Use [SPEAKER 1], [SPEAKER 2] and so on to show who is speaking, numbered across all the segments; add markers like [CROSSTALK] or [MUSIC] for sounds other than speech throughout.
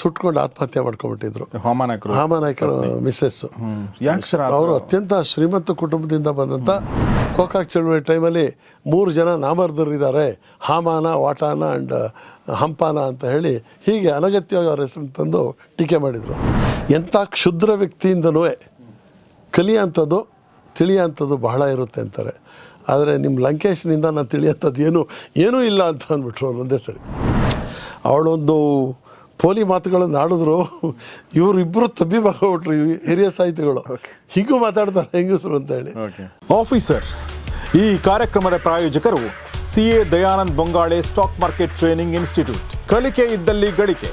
[SPEAKER 1] ಸುಟ್ಕೊಂಡು ಆತ್ಮಹತ್ಯೆ ಮಾಡ್ಕೊಂಡ್ಬಿಟ್ಟಿದ್ರು. ಹಾಮನಾಯ್ಕರ
[SPEAKER 2] ಸರ್
[SPEAKER 1] ಅವರು ಅತ್ಯಂತ ಶ್ರೀಮಂತ ಕುಟುಂಬದಿಂದ ಬಂದಂಥ ಕೋಕಾಕ್ ಚಳುವಳಿ ಟೈಮಲ್ಲಿ ಮೂರು ಜನ ನಾಮರ್ದರಿದ್ದಾರೆ. ಹಾಮಾನ ವಾಟಾನ ಆ್ಯಂಡ್ ಹಂಪಾನ ಅಂತ ಹೇಳಿ ಹೀಗೆ ಅನಗತ್ಯವಾಗಿ ಅವ್ರ ಹೆಸರು ತಂದು ಟೀಕೆ ಮಾಡಿದರು. ಎಂಥ ಕ್ಷುದ್ರ ವ್ಯಕ್ತಿಯಿಂದನೂ ಕಲಿಯೋಂಥದ್ದು ತಿಳಿಯೋಂಥದ್ದು ಬಹಳ ಇರುತ್ತೆ ಅಂತಾರೆ. ಆದರೆ ನಿಮ್ಮ ಲಂಕೇಶ್ನಿಂದ ನಾನು ತಿಳಿಯೋಂಥದ್ದು ಏನೂ ಏನೂ ಇಲ್ಲ ಅಂತ ಅಂದ್ಬಿಟ್ರು ಅವ್ರು ಒಂದೇ ಸರಿ. ಅವಳೊಂದು ಪೋಲಿ ಮಾತುಗಳನ್ನು ಆಡಿದ್ರು ಇವರಿಬ್ಬರು ತಬ್ಬಿಬಾಗ್ಬಿಟ್ರು ಈ ಹಿರಿಯ ಸಾಹಿತಿಗಳು. ಹೀಗೂ ಮಾತಾಡ್ತಾರೆ ಹೆಂಗಸರು ಅಂತ ಹೇಳಿ
[SPEAKER 3] ಆಫೀಸರ್ ಈ ಕಾರ್ಯಕ್ರಮದ ಪ್ರಾಯೋಜಕರು C A Dayanand Bongale stock market training institute. ಕಲಿಕೆ ಇದ್ದಲ್ಲಿ ಗಳಿಕೆ.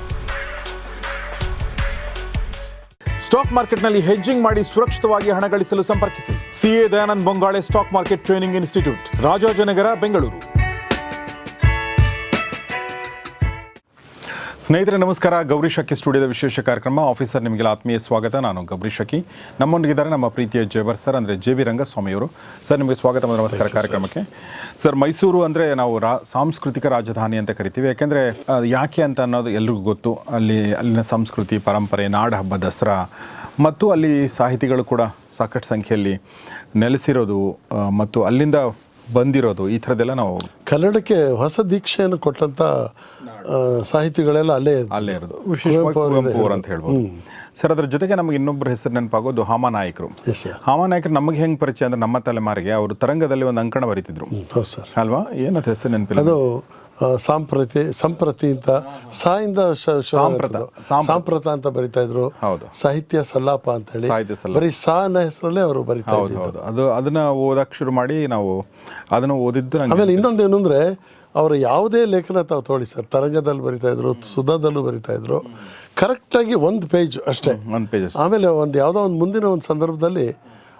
[SPEAKER 3] ಸ್ಟಾಕ್ ಮಾರ್ಕೆಟ್ನಲ್ಲಿ ಹೆಜ್ಜಿಂಗ್ ಮಾಡಿ ಸುರಕ್ಷಿತವಾಗಿ ಹಣ ಗಳಿಸಲು ಸಂಪರ್ಕಿಸಿ. C A Dayanand Bongale stock market training institute Rajajinagar Bengaluru.
[SPEAKER 2] ಸ್ನೇಹಿತರೆ ನಮಸ್ಕಾರ. ಗೌರಿ ಶಕಿ ಸ್ಟುಡಿಯೋದ ವಿಶೇಷ ಕಾರ್ಯಕ್ರಮ. ಆಫೀಸರ್ ನಿಮಗೆಲ್ಲ ಆತ್ಮೀಯ ಸ್ವಾಗತ. ನಾನು ಗೌರಿ ಶಕಿ ನಮ್ಮೊಂದಿಗಿದ್ದಾರೆ ನಮ್ಮ ಪ್ರೀತಿಯ ಜೇಬರ್ ಸರ್ ಅಂದರೆ ಜೆ ರಂಗಸ್ವಾಮಿ ಅವರು. ಸರ್ ನಿಮಗೆ ಸ್ವಾಗತ ಮತ್ತು ನಮಸ್ಕಾರ ಕಾರ್ಯಕ್ರಮಕ್ಕೆ. ಸರ್ ಮೈಸೂರು ಅಂದರೆ ನಾವು ರಾ ಸಾಂಸ್ಕೃತಿಕ ರಾಜಧಾನಿ ಅಂತ ಕರಿತೀವಿ. ಯಾಕೆಂದರೆ ಯಾಕೆ ಅಂತ ಅನ್ನೋದು ಎಲ್ರಿಗೂ ಗೊತ್ತು. ಅಲ್ಲಿ ಅಲ್ಲಿನ ಸಂಸ್ಕೃತಿ ಪರಂಪರೆ ನಾಡ ಹಬ್ಬ ದಸರಾ ಮತ್ತು ಅಲ್ಲಿ ಸಾಹಿತಿಗಳು ಕೂಡ ಸಾಕಷ್ಟು ಸಂಖ್ಯೆಯಲ್ಲಿ ನೆಲೆಸಿರೋದು ಮತ್ತು ಅಲ್ಲಿಂದ ಬಂದಿರೋದು. ಈ ಥರದ್ದೆಲ್ಲ ನಾವು
[SPEAKER 1] ಕನ್ನಡಕ್ಕೆ ಹೊಸ ದೀಕ್ಷೆಯನ್ನು ಕೊಟ್ಟಂಥ ಸಾಹಿತಿಗಳೆಲ್ಲ ಅಲ್ಲೇ ಇದ್ರು.
[SPEAKER 2] ಅಲ್ಲೇ ಇರೋದು. ವಿಶೇಷವಾಗಿ
[SPEAKER 1] ಕುವೆಂಪು
[SPEAKER 2] ಅವರು ಅಂತ ಹೇಳ್ಬೋದು. ಸರ್ ಅದ್ರ ಜೊತೆಗೆ ನಮಗೆ ಇನ್ನೊಬ್ಬರ ಹೆಸರು ನೆನಪಾಗೋದು ಹಾಮಾನಾಯಕರು. ಹಾಮಾನಾಯಕರು ನಮಗೆ ಹೆಂಗೆ ಪರಿಚಯ ಅಂದ್ರೆ ನಮ್ಮ ತಲೆಮಾರಿಗೆ ಅವರು ತರಂಗದಲ್ಲಿ ಒಂದು ಅಂಕಣ ಬರೀತಿದ್ರು.
[SPEAKER 1] ಸರ್
[SPEAKER 2] ಅಲ್ವಾ? ಏನಂತ ಹೆಸರು ನೆನಪಿಲ್ಲ?
[SPEAKER 1] ಅದು ಸಾಂಪ್ರತಿ ಸಂಪ್ರತಿ ಅಂತ ಸಾಯಿಂದ
[SPEAKER 2] ಸಾಂಪ್ರತ.
[SPEAKER 1] ಅಂತ ಬರಿತಾ ಇದ್ರು.
[SPEAKER 2] ಹೌದು.
[SPEAKER 1] ಸಾಹಿತ್ಯ ಸಲ್ಲಾಪ ಅಂತ ಹೇಳಿ. ಬರೀ ಸಾ ಅನ್ನೋ ಹೆಸರಲ್ಲೇ ಅವರು ಬರಿತಾ
[SPEAKER 2] ಹೌದು ಹೌದು. ಅದು ಅದನ್ನ ಓದಕ್ಕೆ ಶುರು ಮಾಡಿ ನಾವು ಅದನ್ನ ಓದಿದ್ದು
[SPEAKER 1] ಆಮೇಲೆ ಇನ್ನೊಂದು ಅಂದ್ರೆ ಅಂದರೆ ಅವರು ಯಾವುದೇ ಲೇಖನ ತಾವು ತೋಳಿ ಸರ್. ತರಂಗದಲ್ಲಿ ಬರಿತಾ ಇದ್ರು ಸುಧಾದಲ್ಲೂ ಬರಿತಾ ಇದ್ರು. ಕರೆಕ್ಟಾಗಿ ಒಂದು ಪೇಜ್ ಅಷ್ಟೇ.
[SPEAKER 2] ಒಂದು
[SPEAKER 1] ಆಮೇಲೆ ಒಂದು ಯಾವುದೋ ಒಂದು ಮುಂದಿನ ಒಂದು ಸಂದರ್ಭದಲ್ಲಿ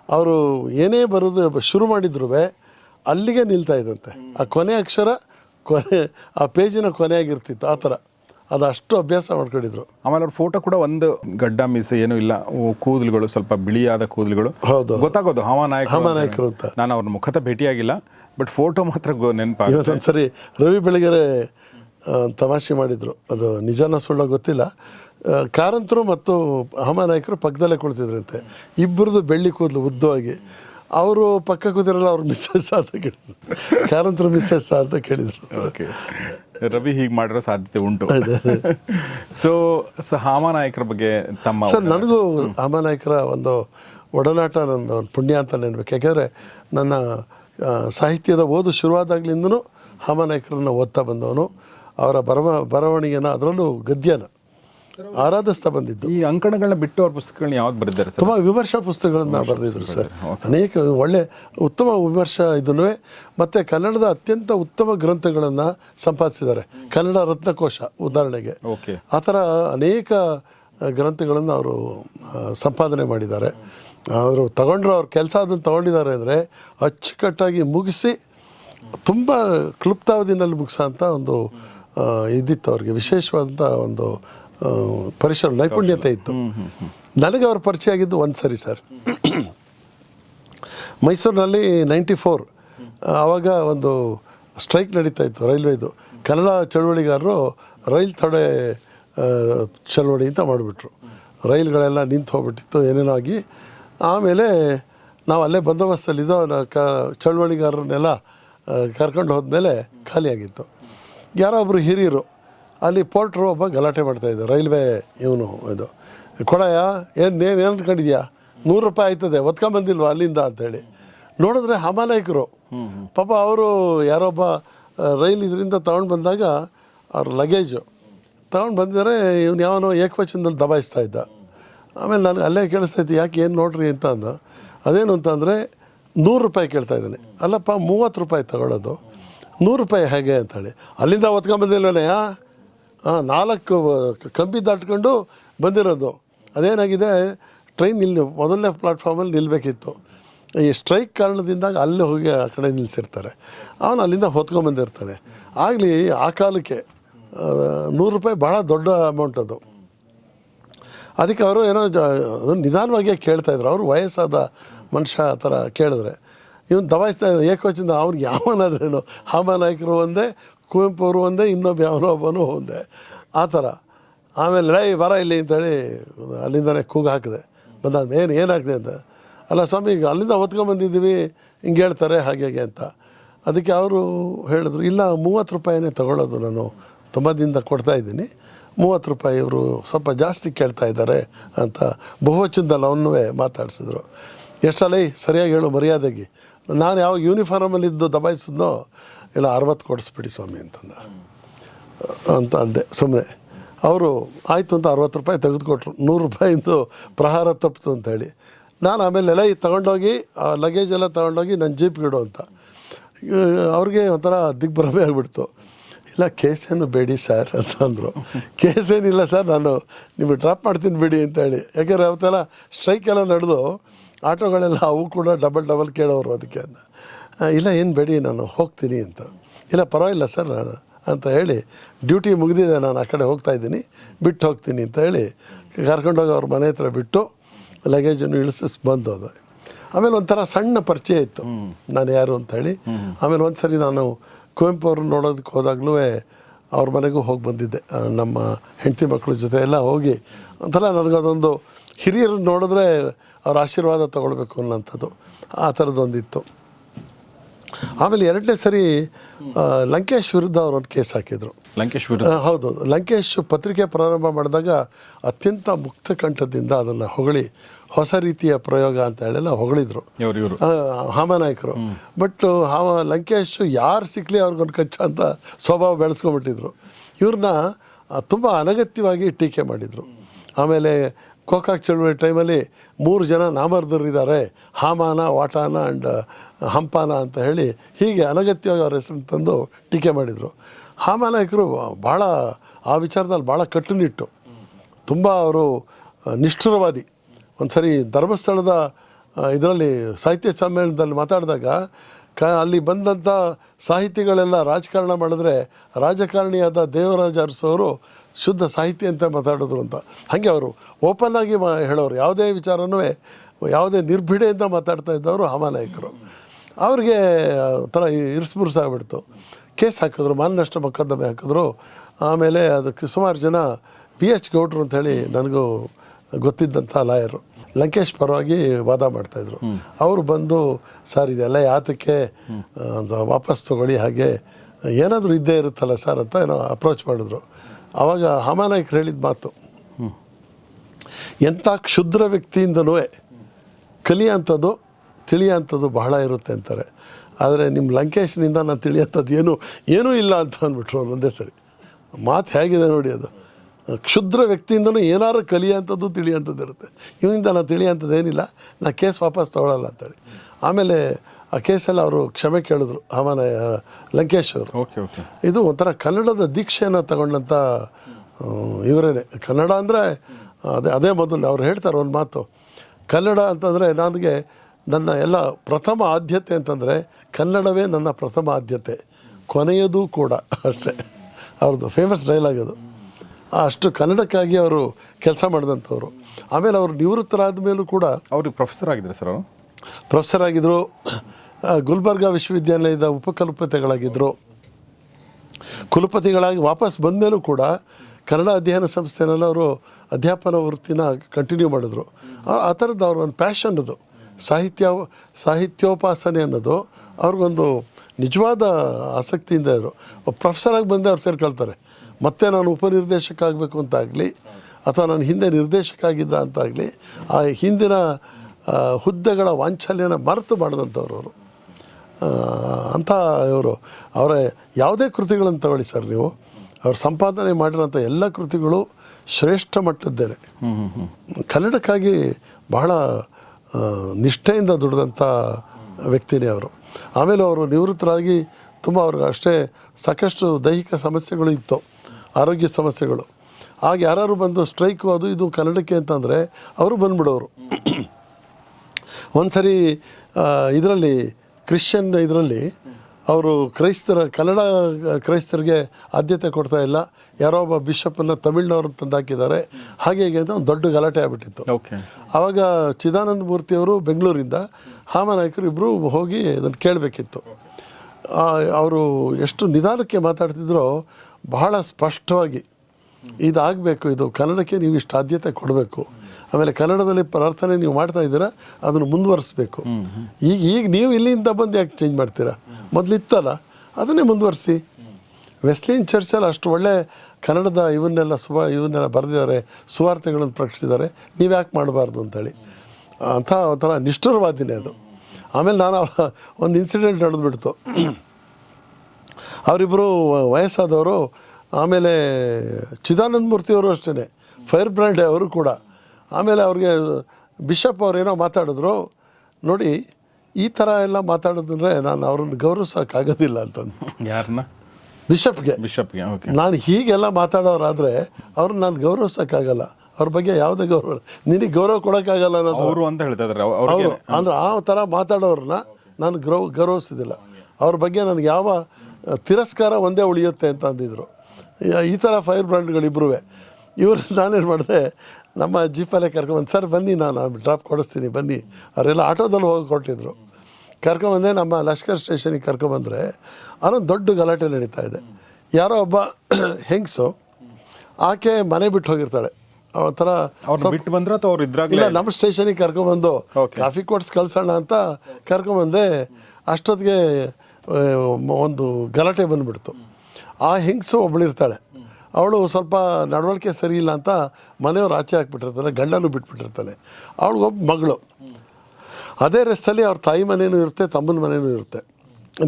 [SPEAKER 1] ಅವರು ಏನೇ ಬರೋದು ಶುರು ಮಾಡಿದ್ರು ಅಲ್ಲಿಗೆ ನಿಲ್ತಾ ಇದ್ದಂತೆ. ಆ ಕೊನೆ ಅಕ್ಷರ ಕೊನೆ ಆ ಪೇಜಿನ ಕೊನೆಯಾಗಿರ್ತಿತ್ತು ಆ ಥರ. ಅದು ಅಷ್ಟು ಅಭ್ಯಾಸ ಮಾಡ್ಕೊಂಡಿದ್ರು.
[SPEAKER 2] ಆಮೇಲೆ ಅವ್ರ ಫೋಟೋ ಕೂಡ ಒಂದು ಗಡ್ಡ ಮೀಸೆ ಏನೂ ಇಲ್ಲ. ಓ, ಕೂದಲುಗಳು ಸ್ವಲ್ಪ ಬಿಳಿಯಾದ ಕೂದಲುಗಳು.
[SPEAKER 1] ಹೌದು.
[SPEAKER 2] ಗೊತ್ತಾಗೋದು ಹವಾನಾಯಕ
[SPEAKER 1] ಹವಾನಾಯಕರು ಅಂತ.
[SPEAKER 2] ನಾನು ಅವ್ರ ಮುಖತ ಭೇಟಿಯಾಗಿಲ್ಲ ಬಟ್ ಫೋಟೋ ಮಾತ್ರ ಗೊ- ನೆನಪಾಗುತ್ತೆ.
[SPEAKER 1] ಇವತ್ತೊಂದು ಸರಿ ರವಿ ಬೆಳಗೆರೆ ಆ, ತಮಾಷೆ ಮಾಡಿದರು. ಅದು ನಿಜನ ಸುಳ್ಳ ಗೊತ್ತಿಲ್ಲ. ಆ, ಕಾರಂತರು ಮತ್ತು ಹಮಾನಾಯಕರು ಪಕ್ಕದಲ್ಲೇ ಕುಳಿತಿದ್ರಂತೆ. ಇಬ್ಬರದು ಬೆಳ್ಳಿ ಕೂದಲು ಉದ್ದವಾಗಿ. ಅವರು ಪಕ್ಕ ಕೂತಿರಲ್ಲ ಅವ್ರ ಮಿಸ್ಸಸ್ ಅಂತ ಕೇಳಿದ್ರು. ಕಾರಂತರು ಮಿಸ್ಸಸ್ ಅಂತ ಕೇಳಿದ್ರು.
[SPEAKER 2] ಓಕೆ ರವಿ ಹೀಗೆ ಮಾಡಿರೋ ಸಾಧ್ಯತೆ ಉಂಟು. ಸೊ ಸೊ ಹಾಮಾನಾಯಕರ ಬಗ್ಗೆ ತಮ್ಮ
[SPEAKER 1] ಸರ್ ನನಗೂ ಹಮಾನಾಯಕರ ಒಂದು ಒಡನಾಟ ನನ್ನ ಒಂದು ಪುಣ್ಯ ಅಂತ ನೆನ್ಬೇಕು. ಯಾಕೆಂದರೆ ನನ್ನ ಸಾಹಿತ್ಯದ ಓದು ಶುರುವಾದಾಗ್ಲಿಂದನೂ ಹಮಾನಾಯಕರನ್ನು ಓದ್ತಾ ಬಂದವನು. ಅವರ ಬರವ ಬರವಣಿಗೆನ ಅದರಲ್ಲೂ ಗದ್ಯನ. ಆರಾಧಿಸ್ತಾ ಬಂದಿದ್ದು.
[SPEAKER 2] ಈ ಅಂಕಣಗಳನ್ನ ಬಿಟ್ಟು ಅವ್ರ ಪುಸ್ತಕಗಳನ್ನ ಯಾವಾಗ ಬರೆದಿದ್ದಾರೆ ಸರ್?
[SPEAKER 1] ತುಂಬ ವಿಮರ್ಶಾ ಪುಸ್ತಕಗಳನ್ನ ಬರೆದಿದ್ರು ಸರ್. ಅನೇಕ ಒಳ್ಳೆ ಉತ್ತಮ ವಿಮರ್ಶಾ ಇದನ್ನು ಮತ್ತು ಕನ್ನಡದ ಅತ್ಯಂತ ಉತ್ತಮ ಗ್ರಂಥಗಳನ್ನು ಸಂಪಾದಿಸಿದ್ದಾರೆ. ಕನ್ನಡ ರತ್ನಕೋಶ ಉದಾಹರಣೆಗೆ.
[SPEAKER 2] ಓಕೆ.
[SPEAKER 1] ಆ ಥರ ಅನೇಕ ಗ್ರಂಥಗಳನ್ನು ಅವರು ಸಂಪಾದನೆ ಮಾಡಿದ್ದಾರೆ. ಅವರು ತಗೊಂಡ್ರು ಅವ್ರ ಕೆಲಸ ಅದನ್ನು ತಗೊಂಡಿದ್ದಾರೆ ಅಂದರೆ ಅಚ್ಚುಕಟ್ಟಾಗಿ ಮುಗಿಸಿ ತುಂಬ ಕ್ಲುಪ್ತಾವಧಿನಲ್ಲಿ ಮುಗಿಸೋ ಒಂದು ಇದ್ದಿತ್ತು ಅವ್ರಿಗೆ ವಿಶೇಷವಾದಂಥ ಒಂದು ಪರಿಶ್ರಮ ನೈಪುಣ್ಯತೆ ಇತ್ತು. ನನಗೆ ಅವ್ರ ಪರಿಚಯ ಆಗಿದ್ದು ಒಂದು ಸರಿ ಸರ್. ಮೈಸೂರಿನಲ್ಲಿ ನೈಂಟಿ ಫೋರ್ ಆವಾಗ ಒಂದು ಸ್ಟ್ರೈಕ್ ನಡೀತಾ ಇತ್ತು ರೈಲ್ವೇದು. ಕನ್ನಡ ಚಳುವಳಿಗಾರರು ರೈಲ್ ತಡೆ ಚಳುವಳಿ ಅಂತ ಮಾಡಿಬಿಟ್ರು. ರೈಲ್ಗಳೆಲ್ಲ ನಿಂತು ಹೋಗ್ಬಿಟ್ಟಿತ್ತು ಏನೇನೋ ಆಗಿ. ಆಮೇಲೆ ನಾವು ಅಲ್ಲೇ ಬಂದೋಬಸ್ತಲ್ಲಿದ್ದೋ ನ ಕ ಚಳುವಳಿಗಾರರನ್ನೆಲ್ಲ ಕರ್ಕೊಂಡು ಹೋದ್ಮೇಲೆ ಖಾಲಿಯಾಗಿತ್ತು ಯಾರೋ ಒಬ್ಬರು ಹಿರಿಯರು ಅಲ್ಲಿ ಪೋರ್ಟ್ರು ಒಬ್ಬ ಗಲಾಟೆ ಮಾಡ್ತಾಯಿದ್ದ ರೈಲ್ವೆ ಇವನು ಇದು. ಕೊಡಯ್ಯ ಏನು ಏನು ಏನು ಅನ್ಕೊಂಡಿದ್ಯಾ ನೂರು ರೂಪಾಯಿ ಆಯ್ತದೆ ಒತ್ಕೊಂಬಂದಿಲ್ವಾ ಅಲ್ಲಿಂದ ಅಂತೇಳಿ ನೋಡಿದ್ರೆ ಹಮಾನಾಯಕರು ಪಾಪ ಅವರು ಯಾರೊಬ್ಬ ರೈಲ್ ಇದರಿಂದ ತಗೊಂಡು ಬಂದಾಗ ಅವ್ರ ಲಗೇಜು ತಗೊಂಡು ಬಂದಿದ್ದಾರೆ ಇವನು ಯಾವನೋ ಏಕವಚನದಲ್ಲಿ ದಬಾಯಿಸ್ತಾ ಇದ್ದ. ಆಮೇಲೆ ನಾನು ಅಲ್ಲೇ ಕೇಳಿಸ್ತಾ ಇದ್ದೆ, ಯಾಕೆ ಏನು ನೋಡ್ರಿ ಅಂತ ಅಂದ. ಅದೇನು ಅಂತಂದರೆ ನೂರು ರೂಪಾಯಿ ಕೇಳ್ತಾ ಇದ್ದಾನೆ. ಅಲ್ಲಪ್ಪ, ಮೂವತ್ತು ರೂಪಾಯಿ ತಗೊಳ್ಳೋದು. ನೂರು ರೂಪಾಯಿ ಹೇಗೆ ಅಂತೇಳಿ ಅಲ್ಲಿಂದ ಒತ್ಕೊಂಬಂದಿಲ್ವನೆಯ ಹಾಂ ನಾಲ್ಕು ಕಂಬಿ ದಾಟ್ಕೊಂಡು ಬಂದಿರೋದು. ಅದೇನಾಗಿದೆ, ಟ್ರೈನ್ ನಿಲ್ಲಿ, ಮೊದಲನೇ ಪ್ಲಾಟ್ಫಾರ್ಮಲ್ಲಿ ನಿಲ್ಲಬೇಕಿತ್ತು ಈ ಸ್ಟ್ರೈಕ್ ಕಾರಣದಿಂದಾಗ ಅಲ್ಲಿ ಹೋಗಿ ಆ ಕಡೆ ನಿಲ್ಲಿಸಿರ್ತಾರೆ. ಅವನು ಅಲ್ಲಿಂದ ಹೊತ್ಕೊಂಬಂದಿರ್ತಾನೆ ಆಗಲಿ, ಆ ಕಾಲಕ್ಕೆ ನೂರು ರೂಪಾಯಿ ಭಾಳ ದೊಡ್ಡ ಅಮೌಂಟ್ ಅದು. ಅದಕ್ಕೆ ಅವರು ಏನೋ ಜ, ಅದನ್ನ ನಿಧಾನವಾಗಿ ಕೇಳ್ತಾ ಇದ್ರು. ಅವರು ವಯಸ್ಸಾದ ಮನುಷ್ಯ ಆ ಥರ ಕೇಳಿದ್ರೆ. ಇವನು ದಬಾಯಿಸ್ತಾ ಇದ್ದ ಏಕೋಚಿಂದ ಅವ್ರಿಗೆ ಯಾವನಾದ್ರೇನು ಹಾಮಾನಾಯಕರು ಒಂದೇ ಕುವೆಂಪು ಅವರು ಒಂದೇ, ಇನ್ನೊಬ್ಬ ಯಾವನೋ ಒಬ್ಬನು ಒಂದೇ. ಆ ಥರ. ಆಮೇಲೆ, ಲೈ, ಬರ ಇಲ್ಲಿ ಅಂತೇಳಿ ಅಲ್ಲಿಂದನೇ ಕೂಗು ಹಾಕಿದೆ. ಬಂದ ಏನು ಏನಾಗಿದೆ ಅಂತ. ಅಲ್ಲ, ಸ್ವಾಮಿ, ಈಗ ಅಲ್ಲಿಂದ ಹೊತ್ಕೊಂಬಂದಿದ್ದೀವಿ, ಹಿಂಗೆ ಹೇಳ್ತಾರೆ, ಹಾಗೆ ಹಾಗೆ ಅಂತ. ಅದಕ್ಕೆ ಅವರು ಹೇಳಿದ್ರು, ಇಲ್ಲ, ಮೂವತ್ತು ರೂಪಾಯಿನೇ ತಗೊಳ್ಳೋದು ನಾನು. ತುಂಬ ದಿನದ ಕೊಡ್ತಾ ಇದ್ದೀನಿ. ಮೂವತ್ತು ರೂಪಾಯಿ ಇವರು ಸ್ವಲ್ಪ ಜಾಸ್ತಿ ಕೇಳ್ತಾ ಇದ್ದಾರೆ ಅಂತ ಬಹುವಚನದಲ್ಲಿ ಅವನ್ನೂ ಮಾತಾಡಿಸಿದ್ರು. ಎಷ್ಟಲ್ಲ ಸರಿಯಾಗಿ ಹೇಳು ಮರ್ಯಾದೆಗೆ. ನಾನು ಯಾವಾಗ ಯೂನಿಫಾರ್ಮಲ್ಲಿದ್ದು ದಬಾಯಿಸಿದ್ನೋ ಇಲ್ಲ, ಅರವತ್ತು ಕೊಡಿಸ್ಬಿಡಿ ಸ್ವಾಮಿ ಅಂತಂದ. ಅಂತ ಅಂದೆ. ಸುಮ್ಮನೆ ಅವರು ಆಯಿತು ಅಂತ ಅರವತ್ತು ರೂಪಾಯಿ ತೆಗೆದುಕೊಟ್ರು. ನೂರು ರೂಪಾಯಿಂದು ಪ್ರಹಾರ ತಪ್ಪಿತು ಅಂತೇಳಿ ನಾನು ಆಮೇಲೆ ಎಲ್ಲ ತಗೊಂಡೋಗಿ, ಆ ಲಗೇಜ್ ಎಲ್ಲ ತೊಗೊಂಡೋಗಿ ನನ್ನ ಜೀಪ್ಗಿಡು ಅಂತ. ಅವ್ರಿಗೆ ಒಂಥರ ದಿಗ್ಭ್ರಮೆ ಆಗಿಬಿಡ್ತು. ಇಲ್ಲ, ಕೇಸೇನು ಬೇಡಿ ಸರ್ ಅಂತ ಅಂದರು. ಕೇಸೇನಿಲ್ಲ ಸರ್, ನಾನು ನಿಮಗೆ ಡ್ರಾಪ್ ಮಾಡ್ತೀನಿ ಬಿಡಿ ಅಂತ ಹೇಳಿ. ಯಾಕೆಂದರೆ ಅವತ್ತೆಲ್ಲ ಸ್ಟ್ರೈಕ್ ಎಲ್ಲ ನಡೆದು, ಆಟೋಗಳೆಲ್ಲ ಅವು ಕೂಡ ಡಬಲ್ ಡಬಲ್ ಕೇಳೋರು ಅದಕ್ಕೆ ಅಂತ. ಇಲ್ಲ, ಏನು ಬೇಡಿ, ನಾನು ಹೋಗ್ತೀನಿ ಅಂತ. ಇಲ್ಲ, ಪರವಾಗಿಲ್ಲ ಸರ್, ಅಂತ ಹೇಳಿ ಡ್ಯೂಟಿ ಮುಗಿದಿದೆ, ನಾನು ಆ ಕಡೆ ಹೋಗ್ತಾ ಇದ್ದೀನಿ, ಬಿಟ್ಟು ಹೋಗ್ತೀನಿ ಅಂತ ಹೇಳಿ ಕರ್ಕೊಂಡೋಗಿ ಅವ್ರ ಮನೆ ಹತ್ರ ಬಿಟ್ಟು ಲಗೇಜನ್ನು ಇಳಿಸಿ ಬಂದು ಅದು ಆಮೇಲೆ ಒಂಥರ ಸಣ್ಣ ಪರಿಚಯ ಇತ್ತು. ನಾನು ಯಾರು ಅಂತ ಹೇಳಿ. ಆಮೇಲೆ ಒಂದು ಸರಿ ನಾನು ಕುವೆಂಪು ಅವ್ರನ್ನ ನೋಡೋದಕ್ಕೆ ಹೋದಾಗ್ಲೂ ಅವ್ರ ಮನೆಗೂ ಹೋಗಿ ಬಂದಿದ್ದೆ. ನಮ್ಮ ಹೆಂಡತಿ ಮಕ್ಕಳ ಜೊತೆ ಎಲ್ಲ ಹೋಗಿ ಒಂಥರ ನನಗದೊಂದು ಹಿರಿಯರು ನೋಡಿದ್ರೆ ಅವ್ರ ಆಶೀರ್ವಾದ ತಗೊಳ್ಬೇಕು ಅನ್ನೋಂಥದ್ದು ಆ ಥರದ್ದೊಂದಿತ್ತು. ಆಮೇಲೆ ಎರಡನೇ ಸರಿ ಲಂಕೇಶ್ ವಿರುದ್ಧ ಅವರೊಂದು ಕೇಸ್ ಹಾಕಿದರು.
[SPEAKER 2] ಲಂಕೇಶ್ ವಿರುದ್ಧ?
[SPEAKER 1] ಹೌದು. ಲಂಕೇಶ್ ಪತ್ರಿಕೆ ಪ್ರಾರಂಭ ಮಾಡಿದಾಗ ಅತ್ಯಂತ ಮುಕ್ತ ಕಂಠದಿಂದ ಅದನ್ನು ಹೊಗಳಿ ಹೊಸ ರೀತಿಯ ಪ್ರಯೋಗ ಅಂತ ಹೇಳೆಲ್ಲ ಹೊಗಳಿದ್ರು. ಹಾಮನಾಯಕರು ಬಟ್ ಹಾಮ ಲಂಕೇಶ್ ಯಾರು ಸಿಕ್ಕಲಿ ಅವ್ರಿಗೊಂದು ಕಚ್ಚ ಅಂತ ಸ್ವಭಾವ ಬೆಳೆಸ್ಕೊಂಬಿಟ್ಟಿದ್ರು ಇವ್ರನ್ನ ತುಂಬ ಅನಗತ್ಯವಾಗಿ ಟೀಕೆ ಮಾಡಿದರು. ಆಮೇಲೆ ಕೋಕಾಕ್ ಚಳುವಳಿ ಟೈಮಲ್ಲಿ ಮೂರು ಜನ ನಾಮರ್ದರಿದ್ದಾರೆ. ಹಾಮಾನ, ವಾಟಾನ ಆ್ಯಂಡ್ ಹಂಪಾನ ಅಂತ ಹೇಳಿ ಹೀಗೆ ಅನಗತ್ಯವಾಗಿ ಅವ್ರ ಹೆಸರು ತಂದು ಟೀಕೆ ಮಾಡಿದರು. ಹಾಮಾನಾಯಕರು ಭಾಳ ಆ ವಿಚಾರದಲ್ಲಿ ಭಾಳ ಕಟ್ಟುನಿಟ್ಟು. ತುಂಬ ಅವರು ನಿಷ್ಠುರವಾದಿ. ಒಂದು ಸರಿ ಧರ್ಮಸ್ಥಳದ ಇದರಲ್ಲಿ ಸಾಹಿತ್ಯ ಸಮ್ಮೇಳನದಲ್ಲಿ ಮಾತಾಡಿದಾಗ, ಕ, ಅಲ್ಲಿ ಬಂದಂಥ ಸಾಹಿತಿಗಳೆಲ್ಲ ರಾಜಕಾರಣ ಮಾಡಿದ್ರೆ ರಾಜಕಾರಣಿಯಾದ ದೇವರಾಜ ಅರಸು ಅವರು ಶುದ್ಧ ಸಾಹಿತ್ಯ ಅಂತ ಮಾತಾಡಿದ್ರು ಅಂತ. ಹಾಗೆ ಅವರು ಓಪನ್ ಆಗಿ ಮಾ ಹೇಳೋರು ಯಾವುದೇ ವಿಚಾರನೂ ಯಾವುದೇ ನಿರ್ಭಿಡೆಯಿಂದ ಮಾತಾಡ್ತಾ ಇದ್ದವರು ಹಮಾನಾಯಕರು ಅವ್ರಿಗೆ ಒಂಥರ ಇರಿಸ್ಬುರ್ಸಾಗ್ಬಿಡ್ತು ಕೇಸ್ ಹಾಕಿದ್ರು ಮಾನನಷ್ಟ ಮೊಕದ್ದಮೆ ಹಾಕಿದ್ರು. ಆಮೇಲೆ ಅದಕ್ಕೆ ಸುಮಾರು ಜನ ಬಿ ಎಚ್ ಗೌಡ್ರು ಅಂಥೇಳಿ ನನಗೂ ಗೊತ್ತಿದ್ದಂಥ ಲಾಯರು. ಲಂಕೇಶ್ ಪರವಾಗಿ ವಾದ ಮಾಡ್ತಾಯಿದ್ರು ಅವರು ಬಂದು ಸರ್ ಇದೆಲ್ಲ ಯಾತಕ್ಕೆ? ವಾಪಸ್ ತಗೊಳ್ಳಿ ಹಾಗೆ ಏನಾದರೂ ಇದ್ದೇ ಇರುತ್ತಲ್ಲ ಸರ್ ಅಂತ ಏನೋ ಅಪ್ರೋಚ್ ಮಾಡಿದ್ರು. ಆವಾಗ ಹಮಾನಾಯ್ಕ ಹೇಳಿದ ಮಾತು. ಎಂಥ ಕ್ಷುದ್ರ ವ್ಯಕ್ತಿಯಿಂದನೂ ಕಲಿಯೋಂಥದ್ದು, ತಿಳಿಯೋಂಥದ್ದು ಬಹಳ ಇರುತ್ತೆ ಅಂತಾರೆ. ಆದರೆ ನಿಮ್ಮ ಲಂಕೇಶ್ನಿಂದ ನಾನು ತಿಳಿಯೋಂಥದ್ದು ಏನು, ಏನೂ ಇಲ್ಲ ಅಂತ ಅಂದ್ಬಿಟ್ರು ಅವ್ರು ಒಂದೇ ಸರಿ. ಮಾತು ಹೇಗಿದೆ ನೋಡಿ ಅದು. ಕ್ಷುದ್ರ ವ್ಯಕ್ತಿಯಿಂದನೂ ಏನಾರು ಕಲಿಯೋಂಥದ್ದು, ತಿಳಿಯೋಂಥದ್ದು ಇರುತ್ತೆ. ಇವನಿಂದ ನಾನು ತಿಳಿಯೋಂಥದ್ದು ಏನಿಲ್ಲ. ನಾನು ಕೇಸ್ ವಾಪಸ್ ತೊಗೊಳಲ್ಲ ಅಂತೇಳಿ. ಆಮೇಲೆ ಆ ಕೇಸಲ್ಲಿ ಅವರು ಕ್ಷಮೆ ಕೇಳಿದ್ರು ಹಮಾನ ಲಂಕೇಶ್ ಅವರು.
[SPEAKER 2] Okay okay.
[SPEAKER 1] ಇದು ಒಂಥರ ಕನ್ನಡದ ದೀಕ್ಷೆಯನ್ನು ತಗೊಂಡಂಥ ಇವರೇನೆ. ಕನ್ನಡ ಅಂದರೆ ಅದೇ ಅದೇ ಮೊದಲು ಅವ್ರು ಹೇಳ್ತಾರೆ ಒಂದು ಮಾತು. ಕನ್ನಡ ಅಂತಂದರೆ ನನಗೆ ನನ್ನ ಎಲ್ಲ ಪ್ರಥಮ ಆದ್ಯತೆ ಅಂತಂದರೆ ಕನ್ನಡವೇ ನನ್ನ ಪ್ರಥಮ ಆದ್ಯತೆ. ಕೊನೆಯದು ಕೂಡ ಅಷ್ಟೇ. ಅವ್ರದ್ದು ಫೇಮಸ್ ಡೈಲಾಗ್ ಅದು. ಅಷ್ಟು ಕನ್ನಡಕ್ಕಾಗಿ ಅವರು ಕೆಲಸ ಮಾಡಿದಂಥವ್ರು. ಆಮೇಲೆ ಅವರು ನಿವೃತ್ತರಾದ ಮೇಲೂ ಕೂಡ
[SPEAKER 2] ಅವ್ರಿಗೆ ಪ್ರೊಫೆಸರ್ ಆಗಿದ್ದಾರೆ ಸರ್ ಅವರು?
[SPEAKER 1] ಪ್ರೊಫೆಸರ್ ಆಗಿದ್ದರು ಗುಲ್ಬರ್ಗ ವಿಶ್ವವಿದ್ಯಾಲಯದ ಉಪಕುಲಪತಿಗಳಾಗಿದ್ದರು ಕುಲಪತಿಗಳಾಗಿ ವಾಪಸ್ ಬಂದಮೇಲೂ ಕೂಡ ಕನ್ನಡ ಅಧ್ಯಯನ ಸಂಸ್ಥೆನಲ್ಲಿ ಅವರು ಅಧ್ಯಾಪನ ವೃತ್ತಿನ ಕಂಟಿನ್ಯೂ ಮಾಡಿದ್ರು. ಆ- ಥರದ್ದು ಅವ್ರ ಒಂದು ಪ್ಯಾಷನ್ ಅದು. ಸಾಹಿತ್ಯ, ಸಾಹಿತ್ಯೋಪಾಸನೆ ಅನ್ನೋದು ಅವ್ರಿಗೊಂದು ನಿಜವಾದ ಆಸಕ್ತಿಯಿಂದ ಇದ್ರು. ಪ್ರೊಫೆಸರಾಗಿ ಬಂದೆ ಅವ್ರು ಸೇರ್ಕೊಳ್ತಾರೆ. ಮತ್ತೆ ನಾನು ಉಪನಿರ್ದೇಶಕ ಆಗಬೇಕು ಅಂತಾಗಲಿ ಅಥವಾ ನಾನು ಹಿಂದೆ ನಿರ್ದೇಶಕ ಆಗಿದ್ದ ಅಂತಾಗಲಿ ಆ ಹಿಂದಿನ ಹುದ್ದೆಗಳ ವಾಂಛಲ್ಯನ ಮರೆತು ಮಾಡಿದಂಥವ್ರು ಅವರು. ಅಂಥ ಇವರು. ಅವರ ಯಾವುದೇ ಕೃತಿಗಳನ್ನು ತಗೊಳ್ಳಿ ಸರ್ ನೀವು. ಅವ್ರು ಸಂಪಾದನೆ ಮಾಡಿರೋಂಥ ಎಲ್ಲ ಕೃತಿಗಳು ಶ್ರೇಷ್ಠ ಮಟ್ಟದ್ದೇನೆ. ಕನ್ನಡಕ್ಕಾಗಿ ಬಹಳ ನಿಷ್ಠೆಯಿಂದ ದುಡಿದಂಥ ವ್ಯಕ್ತಿನೇ ಅವರು. ಆಮೇಲೆ ಅವರು ನಿವೃತ್ತರಾಗಿ ತುಂಬ ಅವ್ರಿಗೆ ಅಷ್ಟೇ ಸಾಕಷ್ಟು ದೈಹಿಕ ಸಮಸ್ಯೆಗಳು ಇತ್ತು. ಆರೋಗ್ಯ ಸಮಸ್ಯೆಗಳು. ಆಗ ಯಾರು ಬಂದು ಸ್ಟ್ರೈಕು ಅದು ಇದು ಕನ್ನಡಕ್ಕೆ ಅಂತಂದರೆ ಅವರು ಬಂದ್ಬಿಡೋರು. ಒಂದು ಸರಿ ಇದರಲ್ಲಿ ಕ್ರಿಶ್ಚಿಯನ್ ಇದರಲ್ಲಿ ಅವರು ಕ್ರೈಸ್ತರ ಕನ್ನಡ ಕ್ರೈಸ್ತರಿಗೆ ಆದ್ಯತೆ ಕೊಡ್ತಾ ಇಲ್ಲ. ಯಾರೋ ಒಬ್ಬ ಬಿಷಪ್ಪನ್ನು ತಮಿಳ್ನವ್ರು ತಂದು ಹಾಕಿದ್ದಾರೆ. ಹಾಗೆ ಹೀಗೆ ಅಂತ ಒಂದು ದೊಡ್ಡ ಗಲಾಟೆ ಆಗಿಬಿಟ್ಟಿತ್ತು.
[SPEAKER 2] ಓಕೆ.
[SPEAKER 1] ಆವಾಗ ಚಿದಾನಂದ ಮೂರ್ತಿಯವರು ಬೆಂಗಳೂರಿಂದ ಹಾಮನಾಯಕರು ಇಬ್ಬರು ಹೋಗಿ ಅದನ್ನು ಕೇಳಬೇಕಿತ್ತು. ಅವರು ಎಷ್ಟು ನಿಧಾನಕ್ಕೆ ಮಾತಾಡ್ತಿದ್ರೋ ಬಹಳ ಸ್ಪಷ್ಟವಾಗಿ ಇದಾಗಬೇಕು ಇದು ಕನ್ನಡಕ್ಕೆ ನೀವು ಇಷ್ಟು ಆದ್ಯತೆ ಕೊಡಬೇಕು. ಆಮೇಲೆ ಕನ್ನಡದಲ್ಲಿ ಪ್ರಾರ್ಥನೆ ನೀವು ಮಾಡ್ತಾ ಇದ್ದೀರಾ, ಅದನ್ನು ಮುಂದುವರಿಸ್ಬೇಕು. ಈಗ ಈಗ ನೀವು ಇಲ್ಲಿಂದ ಬಂದು ಯಾಕೆ ಚೇಂಜ್ ಮಾಡ್ತೀರಾ? ಮೊದಲಿತ್ತಲ್ಲ ಅದನ್ನೇ ಮುಂದುವರಿಸಿ. ವೆಸ್ಲಿನ್ ಚರ್ಚಲ್ಲಿ ಅಷ್ಟು ಒಳ್ಳೆ ಕನ್ನಡದ ಇವನ್ನೆಲ್ಲ ಸುವ ಇವನ್ನೆಲ್ಲ ಬರೆದಿದ್ದಾರೆ, ಸುವಾರ್ತೆಗಳನ್ನು ಪ್ರಕಟಿಸಿದ್ದಾರೆ. ನೀವು ಯಾಕೆ ಮಾಡಬಾರ್ದು ಅಂತೇಳಿ. ಅಂಥ ಒಂಥರ ನಿಷ್ಠುರವಾದಿನೇ ಅದು. ಆಮೇಲೆ ನಾನು ಒಂದು ಇನ್ಸಿಡೆಂಟ್ ನಡೆದ್ಬಿಡ್ತು. ಅವರಿಬ್ಬರು ವಯಸ್ಸಾದವರು, ಆಮೇಲೆ ಚಿದಾನಂದ ಮೂರ್ತಿಯವರು ಅಷ್ಟೇ ಫೈರ್ ಬ್ರ್ಯಾಂಡ್ ಅವರು ಕೂಡ. ಆಮೇಲೆ ಅವ್ರಿಗೆ ಬಿಷಪ್ ಅವ್ರೇನೋ ಮಾತಾಡಿದ್ರು ನೋಡಿ ಈ ಥರ ಎಲ್ಲ ಮಾತಾಡೋದಂದ್ರೆ ನಾನು ಅವ್ರನ್ನ ಗೌರವಿಸೋಕ್ಕಾಗೋದಿಲ್ಲ ಅಂತಂದು.
[SPEAKER 2] ಯಾರನ್ನ?
[SPEAKER 1] ಬಿಷಪ್ಗೆ.
[SPEAKER 2] ಬಿಷಪ್ಗೆ ಓಕೆ.
[SPEAKER 1] ನಾನು ಹೀಗೆಲ್ಲ ಮಾತಾಡೋರಾದರೆ ಅವ್ರನ್ನ ನಾನು ಗೌರವಿಸೋಕ್ಕಾಗಲ್ಲ. ಅವ್ರ ಬಗ್ಗೆ ಯಾವುದೇ ಗೌರವ ನಿನಗೆ ಗೌರವ ಕೊಡೋಕ್ಕಾಗಲ್ಲ ಅನ್ನೋದು.
[SPEAKER 2] ಅವರು ಅಂತ ಹೇಳ್ತಾ ಇದ್ದಾರೆ
[SPEAKER 1] ಅವರು. ಅಂದ್ರೆ ಆ ಥರ ಮಾತಾಡೋರನ್ನ ನಾನು ಗೌರವ ಗೌರವಿಸೋದಿಲ್ಲ. ಅವ್ರ ಬಗ್ಗೆ ನನಗೆ ಯಾವ ತಿರಸ್ಕಾರ ಒಂದೇ ಉಳಿಯುತ್ತೆ ಅಂತ ಅಂದಿದ್ರು. ಈ- ಥರ ಫೈರ್ ಬ್ರ್ಯಾಂಡ್ಗಳಿಬ್ರು ಇವರು ನಾನೇನು ಮಾಡಿದೆ ನಮ್ಮ ಜೀಪಲ್ಲೇ ಕರ್ಕೊಂಬಂದು ಸರ್ ಬನ್ನಿ ನಾನು ಡ್ರಾಪ್ ಕೊಡಿಸ್ತೀನಿ ಬನ್ನಿ. ಅವರೆಲ್ಲ ಆಟೋದಲ್ಲಿ ಹೋಗಿ ಕೊಟ್ಟಿದ್ರು. ಕರ್ಕೊಂಬಂದೆ ನಮ್ಮ ಲಷ್ಕರ್ ಸ್ಟೇಷನಿಗೆ ಕರ್ಕೊಂಬಂದರೆ ಅಲ್ಲೊಂದು ದೊಡ್ಡ ಗಲಾಟೆ ನಡೀತಾ ಇದೆ. ಯಾರೋ ಒಬ್ಬ [CLEARS THROAT] ಹೆಂಗ್ಸು ಆಕೆ ಮನೆ ಬಿಟ್ಟು ಹೋಗಿರ್ತಾಳೆ. ಅವ್ರ ಥರ
[SPEAKER 2] ಅವ್ರನ್ನ ಬಿಟ್ಟು ಬಂದ್ರೆ ಅಥವಾ ಅವ್ರು ಇದ್ರಾಗ್ಲೇ?
[SPEAKER 1] ಇಲ್ಲ ನಮ್ಮ ಸ್ಟೇಷನಿಗೆ ಕರ್ಕೊಂಬಂದು. ಕಾಫಿ ಕೊಡ್ಸಿ ಕಳ್ಸೋಣ ಅಂತ ಕರ್ಕೊಂಬಂದೆ ಅಷ್ಟೊತ್ತಿಗೆ ಒಂದು ಗಲಾಟೆ ಬಂದುಬಿಡ್ತು. ಆ ಹೆಂಗ್ಸು ಒಬ್ಬಳಿರ್ತಾಳೆ ಅವಳು ಸ್ವಲ್ಪ ನಡವಳಿಕೆ ಸರಿ ಇಲ್ಲ ಅಂತ ಮನೆಯವ್ರು ಆಚೆ ಹಾಕ್ಬಿಟ್ಟಿರ್ತಾನೆ, ಗಂಡನೂ ಬಿಟ್ಬಿಟ್ಟಿರ್ತಾನೆ. ಅವಳಿಗೊಬ್ಬ ಮಗಳು. ಅದೇ ರಸ್ತಲ್ಲಿ ಅವ್ರ ತಾಯಿ ಮನೇನೂ ಇರುತ್ತೆ, ತಮ್ಮನ ಮನೇನೂ ಇರುತ್ತೆ.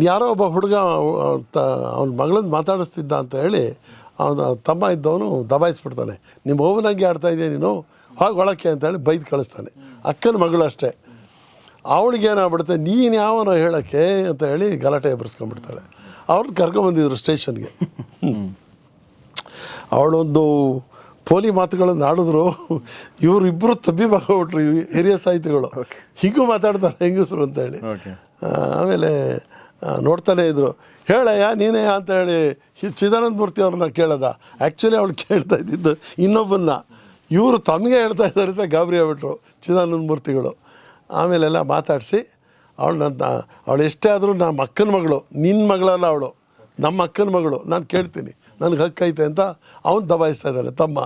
[SPEAKER 1] ಯಾರೋ ಒಬ್ಬ ಹುಡುಗ ಅವ್ನ ಮಗಳನ್ನ ಮಾತಾಡಿಸ್ತಿದ್ದ ಅಂತ ಹೇಳಿ ಅವನ ತಮ್ಮ ಇದ್ದವನು ದಬಾಯಿಸ್ಬಿಡ್ತಾನೆ. ನಿಮ್ಮ ಓವನಾಗಿ ಆಡ್ತಾ ಇದೆಯಾ ನೀನು? ಹಾಗೆ ಒಳಕ್ಕೆ ಅಂತ ಹೇಳಿ ಬೈದು ಕಳಿಸ್ತಾನೆ. ಅಕ್ಕನ ಮಗಳು ಅಷ್ಟೇ. ಅವಳಿಗೇನಾಗ್ಬಿಡುತ್ತೆ ನೀನು ಯಾವನೋ ಹೇಳೋಕ್ಕೆ? ಅಂತ ಹೇಳಿ ಗಲಾಟೆ ಎಬ್ಬರಿಸ್ಕೊಂಡ್ಬಿಡ್ತಾಳೆ ಅವ್ರನ್ನ ಕರ್ಕೊಂಬಂದಿದ್ರು ಸ್ಟೇಷನ್ಗೆ. ಅವಳೊಂದು ಪೋಲಿ ಮಾತುಗಳನ್ನು ಆಡಿದ್ರು ಇವರಿಬ್ಬರು ತಬ್ಬಿಬಾಗ್ಬಿಟ್ರು ಇವ್ ಹಿರಿಯ ಸಾಹಿತಿಗಳು. ಹೀಗೂ ಮಾತಾಡ್ತಾರೆ ಹೆಂಗಸರು ಅಂತ ಹೇಳಿ ಆಮೇಲೆ ನೋಡ್ತಾನೆ ಇದ್ರು. ಹೇಳಯ್ಯ ನೀನೇ ಅಂತ ಹೇಳಿ ಚಿದಾನಂದ ಮೂರ್ತಿ ಅವ್ರನ್ನ ಕೇಳದ. ಆ್ಯಕ್ಚುಲಿ ಅವಳು ಕೇಳ್ತಾ ಇದ್ದಿದ್ದು ಇನ್ನೊಬ್ಬನ್ನ. ಇವರು ತಮಗೆ ಹೇಳ್ತಾ ಇದ್ದಾರೆ ಅಂತ ಗಾಬರಿ ಆಗ್ಬಿಟ್ರು ಚಿದಾನಂದ ಮೂರ್ತಿಗಳು ಆಮೇಲೆಲ್ಲ ಮಾತಾಡಿಸಿ ಅವಳು ನನ್ನ ಅವಳು ಎಷ್ಟೇ ಆದರೂ ನಮ್ಮ ಅಕ್ಕನ ಮಗಳು ನಿನ್ನ ಮಗಳಲ್ಲ ಅವಳು. ನಮ್ಮ ಅಕ್ಕನ ಮಗಳು ನಾನು ಕೇಳ್ತೀನಿ ನನಗೆ ಹಕ್ಕೈತೆ ಅಂತ ಅವನು ದಬಾಯಿಸ್ತಾ ಇದ್ದಾನೆ ತಮ್ಮ.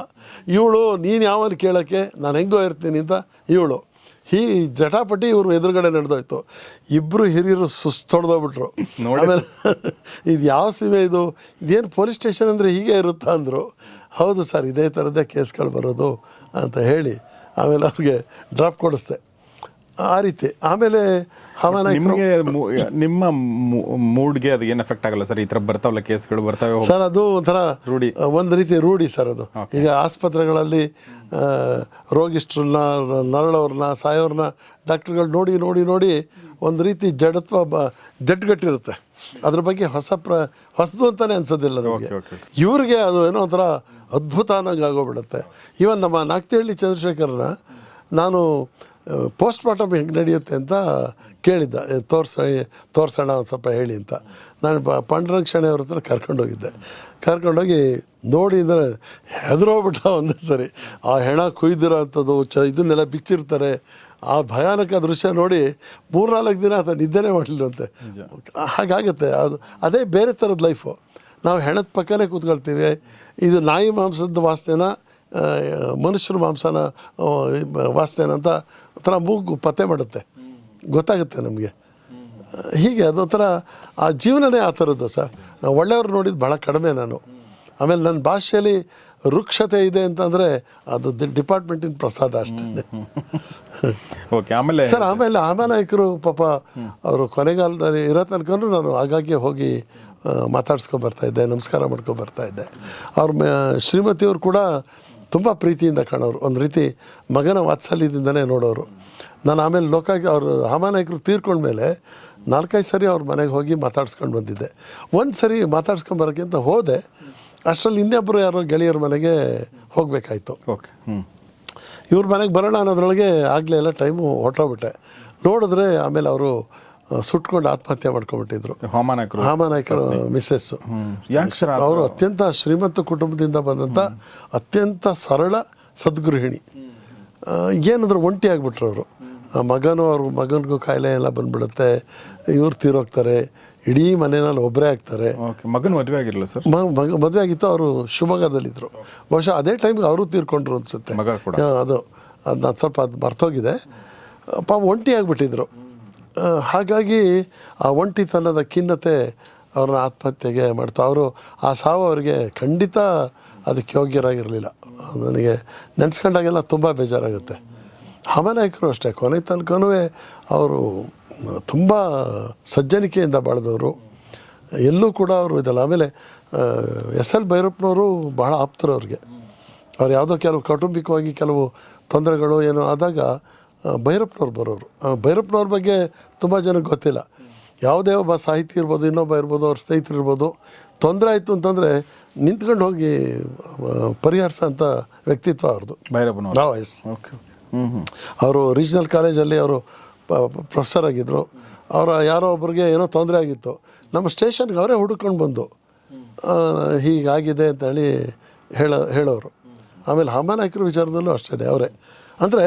[SPEAKER 1] ಇವಳು ನೀನು ಯಾವನು ಕೇಳೋಕ್ಕೆ ನಾನು ಹೆಂಗೋ ಇರ್ತೀನಿ ಅಂತ ಇವಳು. ಈ ಜಟಾಪಟಿ ಇವರು ಎದುರುಗಡೆ ನಡೆದೋಯ್ತು. ಇಬ್ಬರು ಹಿರಿಯರು ಸುಸ್ತೊಡ್ದೋಗ್ಬಿಟ್ರು ಆಮೇಲೆ [LAUGHS] ಇದು ಯಾವ ಸಿಮೆ ಇದು? ಇದೇನು ಪೊಲೀಸ್ ಸ್ಟೇಷನ್ ಅಂದರೆ ಹೀಗೆ ಇರುತ್ತಾ ಅಂದರು. ಹೌದು ಸರ್ ಇದೇ ಥರದ್ದೇ ಕೇಸ್ಗಳು ಬರೋದು ಅಂತ ಹೇಳಿ ಆಮೇಲೆ ಅವ್ರಿಗೆ ಡ್ರಾಪ್ ಕೊಡಿಸ್ದೆ. ಆ ರೀತಿ ಆಮೇಲೆ ಹವಾನ
[SPEAKER 2] ನಿಮಗೆ ನಿಮ್ಮ ಮೂಡ್ಗೆ ಅದು ಏನು ಎಫೆಕ್ಟ್ ಆಗಲ್ಲ ಸರ್? ಈ ಥರ ಬರ್ತಾವಲ್ಲ ಕೇಸ್ಗಳು ಬರ್ತಾವೆ
[SPEAKER 1] ಸರ್ ಅದು ಒಂಥರ
[SPEAKER 2] ರೂಢಿ.
[SPEAKER 1] ಒಂದು ರೀತಿ ರೂಢಿ ಸರ್ ಅದು. ಈಗ ಆಸ್ಪತ್ರೆಗಳಲ್ಲಿ ರೋಗಿಷ್ಟ್ರನ್ನ ನರಳವ್ರನ್ನ ಸಾಯೋರನ್ನ ಡಾಕ್ಟ್ರುಗಳು ನೋಡಿ ನೋಡಿ ನೋಡಿ ಒಂದು ರೀತಿ ಜಡತ್ವ ಬ ಜಡ್ಗಟ್ಟಿರುತ್ತೆ. ಅದ್ರ ಬಗ್ಗೆ ಹೊಸ ಪ್ರ ಹೊಸದು ಅಂತಲೇ ಅನ್ಸೋದಿಲ್ಲ ನಮಗೆ. ಇವ್ರಿಗೆ ಅದು ಏನೋ ಒಂಥರ ಅದ್ಭುತ ಅನ್ನಂಗೆ ಆಗೋಗ್ಬಿಡುತ್ತೆ. ಇವನ್ ನಮ್ಮ ನಾಗ್ತಿಹಳ್ಳಿ ಚಂದ್ರಶೇಖರ್ನ ನಾನು ಪೋಸ್ಟ್ ಮಾರ್ಟಮ್ ಹೆಂಗೆ ನಡೆಯುತ್ತೆ ಅಂತ ಕೇಳಿದ್ದ. ತೋರ್ಸ ತೋರ್ಸೋಣ ಒಂದು ಸ್ವಲ್ಪ ಹೇಳಿ ಅಂತ. ನಾನು ಪಾಂಡುರಂಗ ಶೆಣೆ ಅವ್ರ ಹತ್ರ ಕರ್ಕೊಂಡೋಗಿದ್ದೆ. ಕರ್ಕೊಂಡೋಗಿ ನೋಡಿದರೆ ಹೆದರೋಗ್ಬಿಟ್ಟ ಒಂದೇ ಸರಿ. ಆ ಹೆಣ ಕುಯ್ದಿರೋ ಅಂಥದ್ದು ಚ ಇದನ್ನೆಲ್ಲ ಬಿಚ್ಚಿರ್ತಾರೆ. ಆ ಭಯಾನಕ ದೃಶ್ಯ ನೋಡಿ ಮೂರ್ನಾಲ್ಕು ದಿನ ಆತ ನಿದ್ದೆನೇ ಮಾಡಲಿಲ್ಲಂತೆ ಹಾಗಾಗುತ್ತೆ. ಅದು ಅದೇ ಬೇರೆ ಥರದ ಲೈಫು. ನಾವು ಹೆಣದ ಪಕ್ಕನೇ ಕೂತ್ಕೊಳ್ತೀವಿ. ಇದು ನಾಯಿ ಮಾಂಸದ ವಾಸನೆನ? ಮನುಷ್ಯರ ಮಾಂಸನ ವಾಸನೆ ವಾಸನೆನ ಅಂತ ಒಂಥರ ಮೂಗು ಪತ್ತೆ ಮಾಡುತ್ತೆ. ಗೊತ್ತಾಗುತ್ತೆ ನಮಗೆ. ಹೀಗೆ ಅದೊಂಥರ ಆ ಜೀವನನೇ ಆ ಥರದ್ದು ಸರ್. ನಾವು ಒಳ್ಳೆಯವ್ರು ನೋಡಿದ್ದು ಭಾಳ ಕಡಿಮೆ ನಾನು. ಆಮೇಲೆ ನನ್ನ ಭಾಷೆಯಲ್ಲಿ ವೃಕ್ಷತೆ ಇದೆ ಅಂತಂದರೆ ಅದು ಡಿಪಾರ್ಟ್ಮೆಂಟಿನ ಪ್ರಸಾದ ಅಷ್ಟೇ.
[SPEAKER 2] ಓಕೆ ಆಮೇಲೆ
[SPEAKER 1] ಸರ್ ಆಮೇಲೆ ಆಮಾನಾಯಕರು ಪಾಪ ಅವರು ಕೊನೆಗಾಲದಲ್ಲಿ ಇರೋ ತನಕನೂ ನಾನು ಆಗಾಗ್ಗೆ ಹೋಗಿ ಮಾತಾಡ್ಸ್ಕೊಂಡು ಮಾತಾಡ್ಸ್ಕೊ ಬರ್ತಾ ಇದ್ದೆ ನಮಸ್ಕಾರ ಮಾಡ್ಕೊ ಬರ್ತಾ ಇದ್ದೆ. ಅವ್ರ ಶ್ರೀಮತಿಯವರು ಕೂಡ ತುಂಬ ಪ್ರೀತಿಯಿಂದ ಕಾಣೋರು. ಒಂದು ರೀತಿ ಮಗನ ವಾತ್ಸಲ್ಯದಿಂದನೇ ನೋಡೋರು. ನಾನು ಆಮೇಲೆ ಲೋಕಾಗಿ ಅವರು ಹಾಮಾನಾಯಕರು ತೀರ್ಕೊಂಡ್ಮೇಲೆ ನಾಲ್ಕೈದು ಸರಿ ಅವ್ರ ಮನೆಗೆ ಹೋಗಿ ಮಾತಾಡ್ಸ್ಕೊಂಡು ಬಂದಿದ್ದೆ. ಒಂದು ಸರಿ ಮಾತಾಡ್ಸ್ಕೊಂಬರೋಕ್ಕಿಂತ ಹೋದೆ. ಅಷ್ಟರಲ್ಲಿ ಇನ್ನೊಬ್ಬರು ಯಾರೋ ಗೆಳೆಯರ ಮನೆಗೆ ಹೋಗಬೇಕಾಯ್ತು.
[SPEAKER 2] ಓಕೆ. ಹ್ಞೂ
[SPEAKER 1] ಇವ್ರ ಮನೆಗೆ ಬರೋಣ ಅನ್ನೋದ್ರೊಳಗೆ ಆಗಲೇ ಎಲ್ಲ ಟೈಮು ಹೊಟ್ಟೋಗ್ಬಿಟ್ಟೆ ನೋಡಿದ್ರೆ ಆಮೇಲೆ ಅವರು ಸುಟ್ಕೊಂಡು ಆತ್ಮಹತ್ಯೆ ಮಾಡ್ಕೊಂಡ್ಬಿಟ್ಟಿದ್ರು.
[SPEAKER 2] ಹವಾಮಾನಕರು ಮಿಸ್ಸೆಸ್.
[SPEAKER 1] ಅವರು ಅತ್ಯಂತ ಶ್ರೀಮಂತ ಕುಟುಂಬದಿಂದ ಬಂದಂಥ ಅತ್ಯಂತ ಸರಳ ಸದ್ಗೃಹಿಣಿ. ಏನಂದ್ರೆ ಒಂಟಿ ಆಗಿಬಿಟ್ರು ಅವರು. ಮಗನೂ ಅವ್ರ ಮಗನಿಗೂ ಕಾಯಿಲೆ ಎಲ್ಲ ಬಂದ್ಬಿಡುತ್ತೆ. ಇವ್ರು ತೀರೋಗ್ತಾರೆ. ಇಡೀ ಮನೆಯಲ್ಲಿ ಒಬ್ಬರೇ ಆಗ್ತಾರೆ.
[SPEAKER 2] ಮಗನ ಮದುವೆ ಆಗಿರಲಿಲ್ಲ ಸರ್?
[SPEAKER 1] ಮ- ಮಗ ಮದುವೆ ಆಗಿತ್ತು ಅವರು ಶಿವಮೊಗ್ಗದಲ್ಲಿದ್ದರು ಬಹುಶಃ ಅದೇ ಟೈಮ್ಗೆ ಅವರು ತೀರ್ಕೊಂಡ್ರು ಅನ್ಸುತ್ತೆ. ಅದು. ಅದು ನಾನು ಸ್ವಲ್ಪ ಅದು ಮರ್ತೋಗಿದೆ. ಪಾಪ ಒಂಟಿ ಆಗಿಬಿಟ್ಟಿದ್ರು. ಹಾಗಾಗಿ ಆ ಒಂಟಿತನದ ಖಿನ್ನತೆ ಅವ್ರನ್ನ ಆತ್ಮಹತ್ಯೆಗೆ ಮಾಡ್ತಾ. ಅವರು ಆ ಸಾವು ಅವರಿಗೆ ಖಂಡಿತ ಅದಕ್ಕೆ ಯೋಗ್ಯರಾಗಿರಲಿಲ್ಲ. ನನಗೆ ನೆನೆಸ್ಕೊಂಡಾಗೆಲ್ಲ ತುಂಬ ಬೇಜಾರಾಗುತ್ತೆ. ಹಮನಾಯಕರು ಅಷ್ಟೇ, ಕೊನೆ ತನಕನೂ ಅವರು ತುಂಬ ಸಜ್ಜನಿಕೆಯಿಂದ ಬಾಳಿದವರು. ಎಲ್ಲೂ ಕೂಡ ಅವರು ಇದಲ್ಲ. ಆಮೇಲೆ ಎಸ್ ಎಲ್ ಭೈರಪ್ಪನವರು ಬಹಳ ಆಪ್ತರು ಅವ್ರಿಗೆ. ಅವ್ರು ಯಾವುದೋ ಕೆಲವು ಕೌಟುಂಬಿಕವಾಗಿ ಕೆಲವು ತೊಂದರೆಗಳು ಏನೋ ಆದಾಗ ಭೈರಪ್ಪನವ್ರು ಬರೋರು. ಭೈರಪ್ಪನವ್ರ ಬಗ್ಗೆ ತುಂಬ ಜನಕ್ಕೆ ಗೊತ್ತಿಲ್ಲ. ಯಾವುದೇ ಒಬ್ಬ ಸಾಹಿತಿ ಇರ್ಬೋದು ಇನ್ನೊಬ್ಬ ಇರ್ಬೋದು ಅವ್ರ ಸ್ನೇಹಿತರು ಇರ್ಬೋದು ತೊಂದರೆ ಆಯಿತು ಅಂತಂದರೆ ನಿಂತ್ಕೊಂಡು ಹೋಗಿ ಪರಿಹರಿಸೋಂಥ ಅಂಥ ವ್ಯಕ್ತಿತ್ವ ಅವ್ರದ್ದು.
[SPEAKER 2] ಭೈರಪ್ಪನವ್ರು.
[SPEAKER 1] ನಾವು ಎಸ್.
[SPEAKER 2] Okay okay. ಹ್ಞೂ ಹ್ಞೂ
[SPEAKER 1] ಅವರು ರೀಜನಲ್ ಕಾಲೇಜಲ್ಲಿ ಅವರು ಪ್ರೊಫೆಸರ್ ಆಗಿದ್ದರು ಅವರ ಯಾರೋ ಒಬ್ರಿಗೆ ಏನೋ ತೊಂದರೆ ಆಗಿತ್ತು. ನಮ್ಮ ಸ್ಟೇಷನ್ಗೆ ಅವರೇ ಹುಡುಕೊಂಡು ಬಂದು ಹೀಗಾಗಿದೆ ಅಂತ ಹೇಳಿ ಹೇಳೋ ಹೇಳೋರು. ಆಮೇಲೆ ಹಮಾನಾಯಕರ ವಿಚಾರದಲ್ಲೂ ಅಷ್ಟೇ ಅವರೇ. ಅಂದರೆ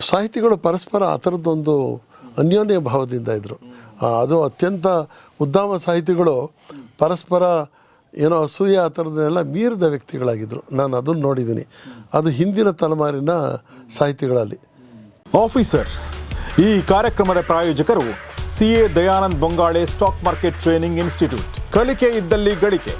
[SPEAKER 1] ಸಾಹಿತಿಗಳು ಪರಸ್ಪರ ಆ ಥರದ್ದೊಂದು ಅನ್ಯೋನ್ಯ ಭಾವದಿಂದ ಇದ್ದರು ಅದು ಅತ್ಯಂತ ಉದ್ದಾಮ ಸಾಹಿತಿಗಳು ಪರಸ್ಪರ ಏನೋ ಅಸೂಯೆ ಆ ಥರದ್ದನ್ನೆಲ್ಲ ಮೀರಿದ ವ್ಯಕ್ತಿಗಳಾಗಿದ್ದರು ನಾನು ಅದನ್ನು ನೋಡಿದ್ದೀನಿ. ಅದು ಹಿಂದಿನ ತಲೆಮಾರಿನ ಸಾಹಿತಿಗಳಲ್ಲಿ.
[SPEAKER 3] ಆಫೀಸರ್, ಈ ಕಾರ್ಯಕ್ರಮದ ಪ್ರಾಯೋಜಕರು C A Dayanand Bongale stock market training institute. ಕಲಿಕೆ ಇದ್ದಲ್ಲಿ ಗಳಿಕೆ.